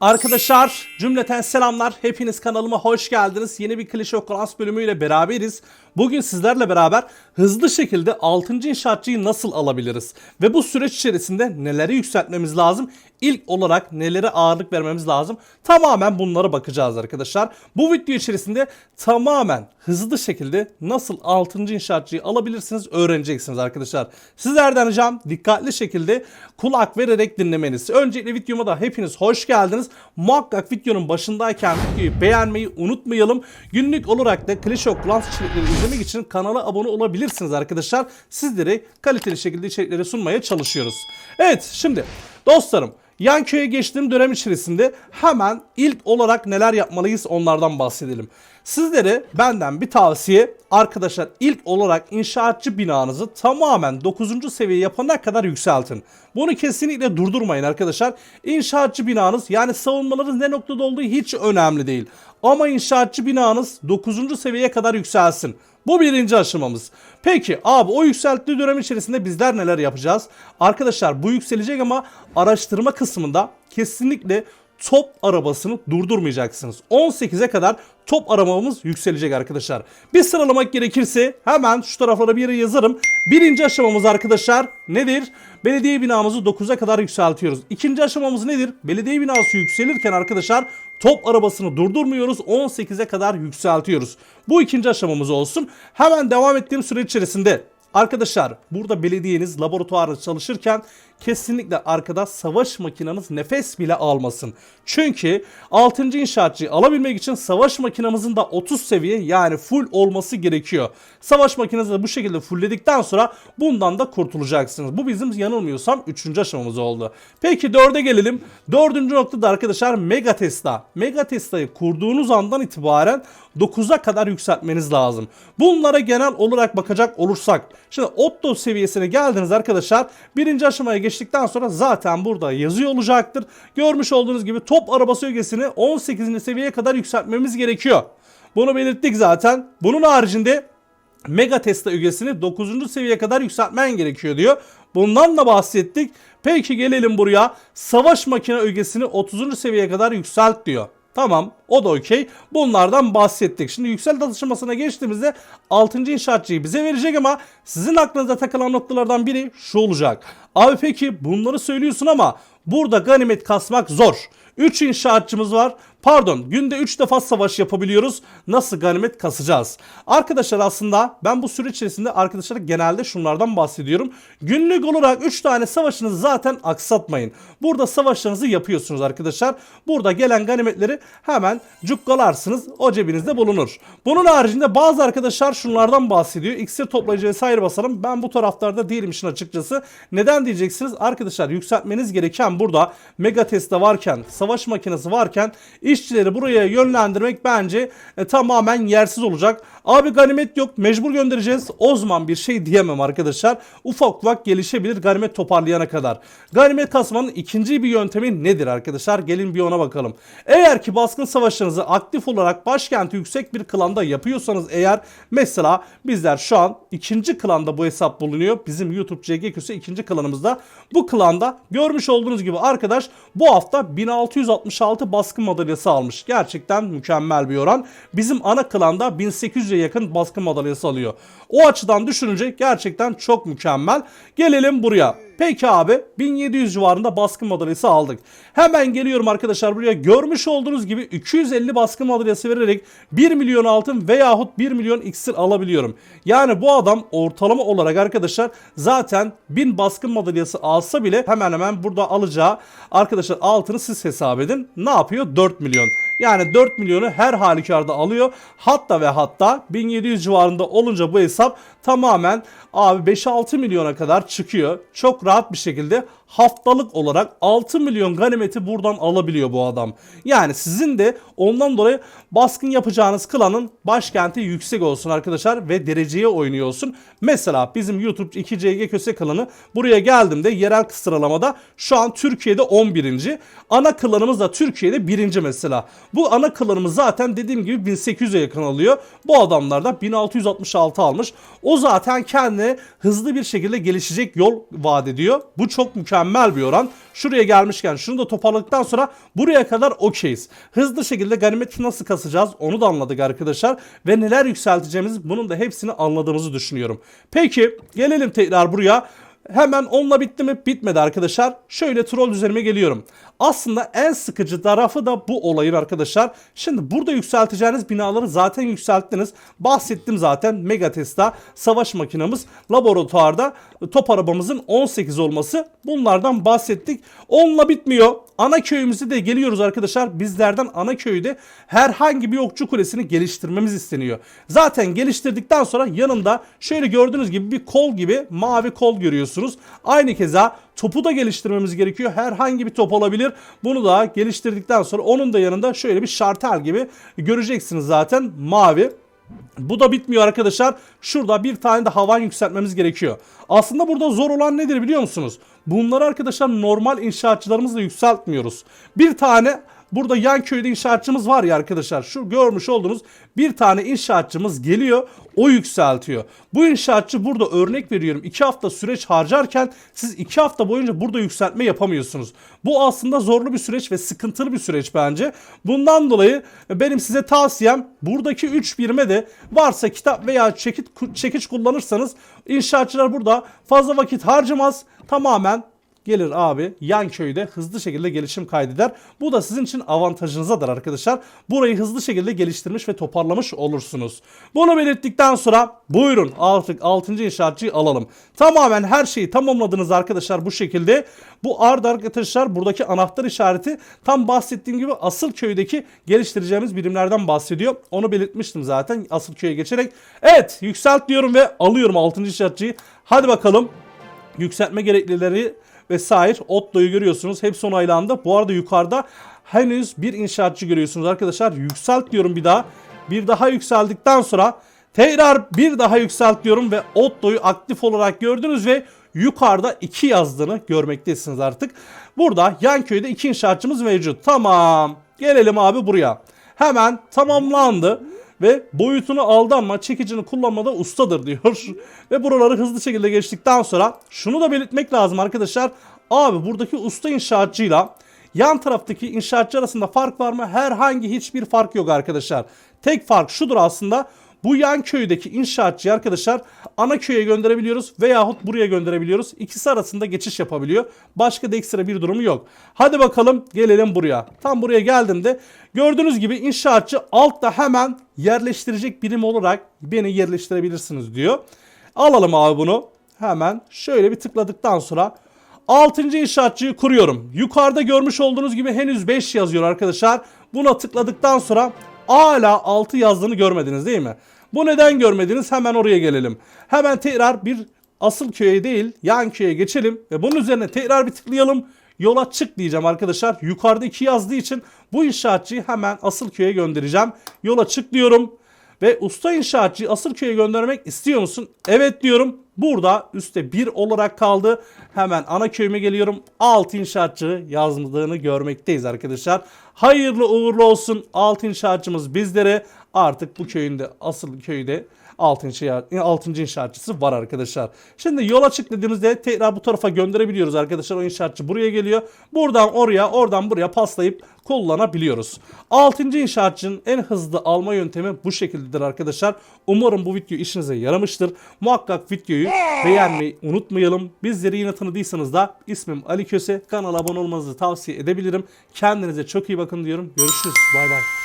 Arkadaşlar cümleten selamlar. Hepiniz kanalıma hoş geldiniz. Yeni bir klişe okulans bölümüyle beraberiz. Bugün sizlerle beraber hızlı şekilde 6. inşaatçıyı nasıl alabiliriz? Ve bu süreç içerisinde neleri yükseltmemiz lazım? İlk olarak nelere ağırlık vermemiz lazım? Tamamen bunlara bakacağız arkadaşlar. Bu video içerisinde tamamen hızlı şekilde nasıl 6. inşaatçıyı alabilirsiniz öğreneceksiniz arkadaşlar. Sizlerden ricam dikkatli şekilde kulak vererek dinlemeniz. Öncelikle videoma da hepiniz hoş geldiniz. Muhakkak videonun başındayken videoyu beğenmeyi unutmayalım. Günlük olarak da klişe okulans içerikleri izlemek için kanala abone olabilirsiniz arkadaşlar. Sizlere kaliteli şekilde içerikleri sunmaya çalışıyoruz. Evet şimdi dostlarım Yan köye geçtiğim dönem içerisinde hemen ilk olarak neler yapmalıyız onlardan bahsedelim. Sizlere benden bir tavsiye arkadaşlar ilk olarak inşaatçı binanızı tamamen 9. seviye yapana kadar yükseltin. Bunu kesinlikle durdurmayın arkadaşlar. İnşaatçı binanız yani savunmalarınız ne noktada olduğu hiç önemli değil. Ama inşaatçı binanız 9. seviyeye kadar yükselsin. Bu birinci aşamamız. Peki abi o yükselttiği dönem içerisinde bizler neler yapacağız? Arkadaşlar bu yükselecek ama araştırma kısmında kesinlikle top arabasını durdurmayacaksınız. 18'e kadar top arabamız yükselecek arkadaşlar. Bir sıralamak gerekirse hemen şu taraflara bir yere yazarım. Birinci aşamamız arkadaşlar nedir? Belediye binamızı 9'a kadar yükseltiyoruz. İkinci aşamamız nedir? Belediye binası yükselirken arkadaşlar top arabasını durdurmuyoruz. 18'e kadar yükseltiyoruz. Bu ikinci aşamamız olsun. Hemen devam ettiğim süre içerisinde Arkadaşlar burada belediyeniz laboratuvarda çalışırken kesinlikle arkada savaş makinanız nefes bile almasın. Çünkü 6. inşaatçıyı alabilmek için savaş makinamızın da 30 seviye yani full olması gerekiyor. Savaş makinenizi de bu şekilde fullledikten sonra bundan da kurtulacaksınız. Bu bizim yanılmıyorsam 3. aşamamız oldu. Peki 4'e gelelim. 4. noktada arkadaşlar Mega Tesla. Mega Tesla'yı kurduğunuz andan itibaren 9'a kadar yükseltmeniz lazım. Bunlara genel olarak bakacak olursak. Şimdi Otto seviyesine geldiniz arkadaşlar. Birinci aşamaya geçtikten sonra zaten burada yazıyor olacaktır. Görmüş olduğunuz gibi top arabası ögesini 18. seviyeye kadar yükseltmemiz gerekiyor. Bunu belirttik zaten. Bunun haricinde Mega Tesla ögesini 9. seviyeye kadar yükseltmen gerekiyor diyor. Bundan da bahsettik. Peki gelelim buraya. Savaş makine ögesini 30. seviyeye kadar yükselt diyor. Tamam o da okey. Bunlardan bahsettik. Şimdi yükselt aşamasına geçtiğimizde 6. inşaatçıyı bize verecek ama sizin aklınıza takılan noktalardan biri şu olacak. Abi peki bunları söylüyorsun ama burada ganimet kasmak zor. 3 inşaatçımız var. Pardon günde 3 defa savaş yapabiliyoruz. Nasıl ganimet kasacağız? Arkadaşlar aslında ben bu süreç içerisinde arkadaşlar genelde şunlardan bahsediyorum. Günlük olarak 3 tane savaşınızı zaten aksatmayın. Burada savaşlarınızı yapıyorsunuz arkadaşlar. Burada gelen ganimetleri hemen cukkalarsınız. O cebinizde bulunur. Bunun haricinde bazı arkadaşlar şunlardan bahsediyor. İksir toplayıcı vesaire basalım. Ben bu taraflarda değilim işin açıkçası. Neden diyeceksiniz? Arkadaşlar yükseltmeniz gereken burada Mega Tesla varken, savaş makinesi varken işçileri buraya yönlendirmek bence e, tamamen yersiz olacak. Abi ganimet yok mecbur göndereceğiz. O zaman bir şey diyemem arkadaşlar. Ufak ufak gelişebilir ganimet toparlayana kadar. Ganimet kasmanın ikinci bir yöntemi nedir arkadaşlar? Gelin bir ona bakalım. Eğer ki baskın savaşlarınızı aktif olarak başkenti yüksek bir klanda yapıyorsanız eğer mesela bizler şu an ikinci klanda bu hesap bulunuyor. Bizim YouTube CG Köse ikinci klanımızda. Bu klanda görmüş olduğunuz gibi arkadaş bu hafta 1666 baskın madalyası almış. Gerçekten mükemmel bir oran. Bizim ana klanda 1800'e yakın baskın madalyası alıyor. O açıdan düşününce gerçekten çok mükemmel. Gelelim buraya. Peki abi 1700 civarında baskın madalyası aldık. Hemen geliyorum arkadaşlar buraya. Görmüş olduğunuz gibi 250 baskın madalyası vererek 1 milyon altın veyahut 1 milyon iksir alabiliyorum. Yani bu adam ortalama olarak arkadaşlar zaten 1000 baskın madalyası alsa bile hemen hemen burada alacağı arkadaşlar altını siz hesap edin. Ne yapıyor? 4 milyon. Yani 4 milyonu her halükarda alıyor. Hatta ve hatta 1700 civarında olunca bu hesap tamamen abi 5-6 milyona kadar çıkıyor. Çok rahat bir şekilde haftalık olarak 6 milyon ganimeti buradan alabiliyor bu adam. Yani sizin de ondan dolayı baskın yapacağınız klanın başkenti yüksek olsun arkadaşlar ve dereceye oynuyorsun. Mesela bizim YouTube 2CG Köse klanı buraya geldiğimde yerel sıralamada şu an Türkiye'de 11. Ana klanımız da Türkiye'de 1. mesela. Bu ana klanımız zaten dediğim gibi 1800'e yakın alıyor. Bu adamlar da 1666 almış. O zaten kendine hızlı bir şekilde gelişecek yol vaat ediyor. Bu çok mükemmel mükemmel bir oran. Şuraya gelmişken şunu da toparladıktan sonra buraya kadar okeyiz. Hızlı şekilde ganimeti nasıl kasacağız onu da anladık arkadaşlar. Ve neler yükselteceğimiz bunun da hepsini anladığımızı düşünüyorum. Peki gelelim tekrar buraya. Hemen onunla bitti mi? Bitmedi arkadaşlar. Şöyle troll üzerime geliyorum. Aslında en sıkıcı tarafı da bu olayın arkadaşlar. Şimdi burada yükselteceğiniz binaları zaten yükselttiniz. Bahsettim zaten Megatest'ta savaş makinamız laboratuvarda top arabamızın 18 olması. Bunlardan bahsettik. Onunla bitmiyor. Ana köyümüze de geliyoruz arkadaşlar. Bizlerden ana köyde herhangi bir okçu kulesini geliştirmemiz isteniyor. Zaten geliştirdikten sonra yanında şöyle gördüğünüz gibi bir kol gibi mavi kol görüyorsunuz. Aynı keza topu da geliştirmemiz gerekiyor. Herhangi bir top olabilir. Bunu da geliştirdikten sonra onun da yanında şöyle bir şartel gibi göreceksiniz zaten mavi. Bu da bitmiyor arkadaşlar. Şurada bir tane de havan yükseltmemiz gerekiyor. Aslında burada zor olan nedir biliyor musunuz? Bunları arkadaşlar normal inşaatçılarımızla yükseltmiyoruz. Bir tane burada yan köyde inşaatçımız var ya arkadaşlar. Şu görmüş olduğunuz bir tane inşaatçımız geliyor. O yükseltiyor. Bu inşaatçı burada örnek veriyorum. 2 hafta süreç harcarken siz 2 hafta boyunca burada yükseltme yapamıyorsunuz. Bu aslında zorlu bir süreç ve sıkıntılı bir süreç bence. Bundan dolayı benim size tavsiyem buradaki 3 birime de varsa kitap veya çekiç, çekiç kullanırsanız inşaatçılar burada fazla vakit harcamaz. Tamamen gelir abi yan köyde hızlı şekilde gelişim kaydeder. Bu da sizin için avantajınızadır arkadaşlar. Burayı hızlı şekilde geliştirmiş ve toparlamış olursunuz. Bunu belirttikten sonra buyurun artık 6. inşaatçıyı alalım. Tamamen her şeyi tamamladınız arkadaşlar bu şekilde. Bu ardı arkadaşlar buradaki anahtar işareti tam bahsettiğim gibi asıl köydeki geliştireceğimiz birimlerden bahsediyor. Onu belirtmiştim zaten asıl köye geçerek. Evet yükselt diyorum ve alıyorum 6. inşaatçıyı. Hadi bakalım yükseltme gereklileri vesaire Otto'yu görüyorsunuz. Hepsi onaylandı. Bu arada yukarıda henüz bir inşaatçı görüyorsunuz arkadaşlar. Yükselt diyorum bir daha. Bir daha yükseldikten sonra tekrar bir daha yükselt diyorum ve Otto'yu aktif olarak gördünüz ve yukarıda 2 yazdığını görmektesiniz artık. Burada yan köyde 2 inşaatçımız mevcut. Tamam. Gelelim abi buraya. Hemen tamamlandı ve boyutunu aldanma çekicini kullanmada ustadır diyor. ve buraları hızlı şekilde geçtikten sonra şunu da belirtmek lazım arkadaşlar. Abi buradaki usta inşaatçıyla yan taraftaki inşaatçı arasında fark var mı? Herhangi hiçbir fark yok arkadaşlar. Tek fark şudur aslında. Bu yan köydeki inşaatçıyı arkadaşlar ana köye gönderebiliyoruz veyahut buraya gönderebiliyoruz. İkisi arasında geçiş yapabiliyor. Başka da ekstra bir durumu yok. Hadi bakalım gelelim buraya. Tam buraya geldiğimde gördüğünüz gibi inşaatçı altta hemen yerleştirecek birim olarak beni yerleştirebilirsiniz diyor. Alalım abi bunu. Hemen şöyle bir tıkladıktan sonra 6. inşaatçıyı kuruyorum. Yukarıda görmüş olduğunuz gibi henüz 5 yazıyor arkadaşlar. Buna tıkladıktan sonra hala 6 yazdığını görmediniz değil mi? Bu neden görmediniz? Hemen oraya gelelim. Hemen tekrar bir asıl köye değil yan köye geçelim ve bunun üzerine tekrar bir tıklayalım. Yola çık diyeceğim arkadaşlar. Yukarıda 2 yazdığı için bu inşaatçıyı hemen asıl köye göndereceğim. Yola çık diyorum. Ve usta inşaatçıyı asıl köye göndermek istiyor musun? Evet diyorum. Burada üstte 1 olarak kaldı. Hemen ana köyüme geliyorum. 6 inşaatçı yazmadığını görmekteyiz arkadaşlar. Hayırlı uğurlu olsun. 6 inşaatçımız bizlere artık bu köyünde asıl köyde 6. inşaat, 6. inşaatçısı var arkadaşlar. Şimdi yola çık dediğimizde tekrar bu tarafa gönderebiliyoruz arkadaşlar. O inşaatçı buraya geliyor. Buradan oraya oradan buraya paslayıp kullanabiliyoruz. 6. inşaatçının en hızlı alma yöntemi bu şekildedir arkadaşlar. Umarım bu video işinize yaramıştır. Muhakkak videoyu beğenmeyi unutmayalım. Bizleri yine tanıdıysanız da ismim Ali Köse. Kanala abone olmanızı tavsiye edebilirim. Kendinize çok iyi bakın diyorum. Görüşürüz. Bay bay.